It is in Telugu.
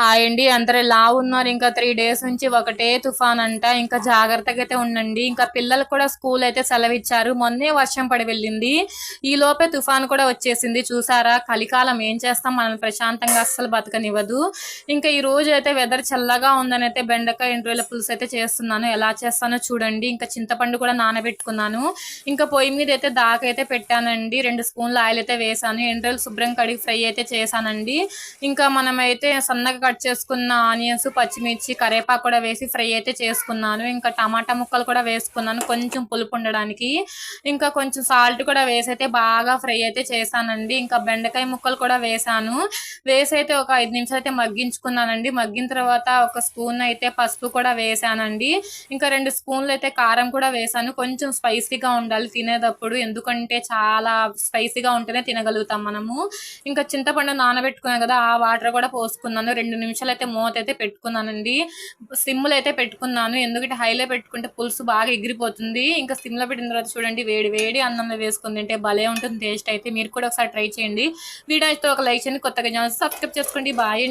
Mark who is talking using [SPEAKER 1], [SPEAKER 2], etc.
[SPEAKER 1] హాయ్ అండి అందరు ఎలా ఉన్నారు? ఇంకా త్రీ డేస్ నుంచి ఒకటే తుఫాన్ అంట ఇంకా జాగ్రత్తగా అయితే ఉండండి. ఇంకా పిల్లలు కూడా స్కూల్ అయితే సెలవిచ్చారు. మొన్నే వర్షం పడి వెళ్ళింది. ఈ లోపే తుఫాన్ కూడా వచ్చేసింది. చూసారా? కలికాలం ఏం చేస్తాం? మనం ప్రశాంతంగా అస్సలు బతకనివ్వదు. ఇంకా ఈ రోజు అయితే వెదర్ చల్లగా ఉందని అయితే బెండకాయ ఇంటర్వ్యూల పులుసు అయితే చేస్తున్నాను. ఎలా చేస్తానో చూడండి. ఇంకా చింతపండు కూడా నానబెట్టుకున్నాను. ఇంకా పొయ్యి మీద అయితే దాకైతే పెట్టానండి. రెండు స్పూన్ల ఆయిల్ అయితే వేసాను ఎండ్రలు శుభ్రం కడిగి ఫ్రై అయితే చేశానండి. ఇంకా మనమైతే సన్నగా కట్ చేసుకున్న ఆనియన్స్ పచ్చిమిర్చి కరేపాకు కూడా వేసి ఫ్రై అయితే చేసుకున్నాను. ఇంకా టమాటా ముక్కలు కూడా వేసుకున్నాను కొంచెం పులుపు ఉండడానికి. ఇంకా కొంచెం సాల్ట్ కూడా వేసి అయితే బాగా ఫ్రై అయితే చేశానండి. ఇంకా బెండకాయ ముక్కలు కూడా వేసాను వేసి అయితే ఒక ఐదు నిమిషాలు అయితే మగ్గించుకున్నానండి. మగ్గిన తర్వాత ఒక స్పూన్ అయితే పసుపు కూడా వేసానండి ఇంకా రెండు స్పూన్లు అయితే కారం కూడా వేసాను కొంచెం స్పైసీగా ఉండాలి తినేటప్పుడు. ఎందుకంటే చాలా స్పైసీగా ఉంటేనే తినగలుగుతాం మనము. ఇంకా చింతపండు నానబెట్టుకున్నాం కదా ఆ వాటర్ కూడా పోసుకున్నాను. రెండు నిమిషాలు అయితే మూత అయితే పెట్టుకున్నానండి. సిమ్లో అయితే పెట్టుకున్నాను. ఎందుకంటే హైలో పెట్టుకుంటే పులుసు బాగా ఎగిరిపోతుంది. ఇంకా సిమ్లో పెట్టిన తర్వాత చూడండి వేడి వేడి అన్నంలో వేసుకుని తింటే భలే ఉంటుంది టేస్ట్ అయితే. మీరు కూడా ఒకసారి ట్రై చేయండి. వీడియో అయితే ఒక లైక్ చేయండి. కొత్తగా ఛానల్ సబ్స్క్రైబ్ చేసుకోండి. బాయ్